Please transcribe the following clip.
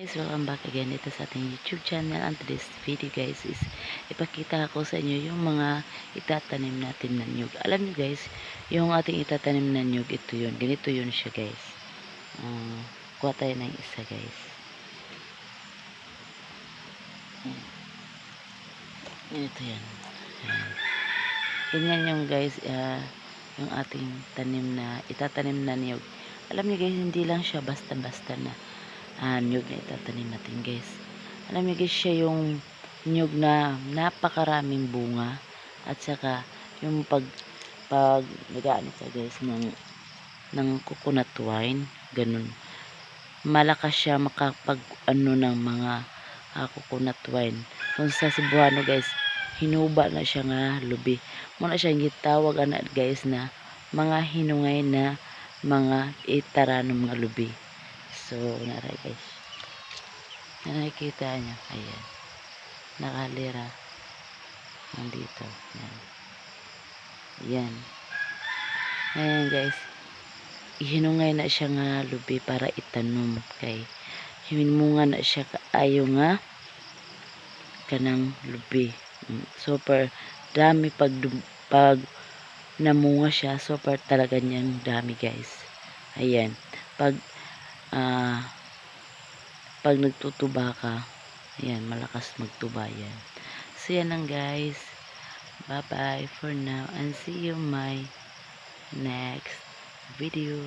Guys, welcome back again dito sa ating YouTube channel. And today's video guys is ipakita ko sa inyo yung mga itatanim natin na nyug. Alam nyo guys, yung ating itatanim na nyug, ito yun. Ganito yun siya guys. Uh, kuha tayo ng isa guys. Ganito yan. Ganyan yung guys, ah, yung ating tanim na, itatanim na niyog. Alam niyo guys, hindi lang siya basta-basta na ah, niyog na itatanim natin guys. Alam niyo guys, siya yung niyog na napakaraming bunga at saka yung pag pag nagaano siya guys ng ng coconut wine, ganun. Malakas siya makapag ano ng mga ah, coconut wine. Kung sa Cebuano guys, hinuba na siya nga lubi. Muna siya gitawag ana guys na mga hinungay na mga itara ng mga lubi. So, naray guys. Na nakikita niyo. Ayan. Nakalira. Nandito. Ayan. Ayan. Ayan guys. Ihinungay na siya nga lubi para itanom kay himinmunga na siya kaayo nga kanang lubi. Mm, Super dami pag pag namunga siya super talaga niyang dami guys. Ayan. Pag ah pag nagtutuba ka, ayan, malakas magtuba yan. So, yan lang guys. Bye-bye for now and see you my next video.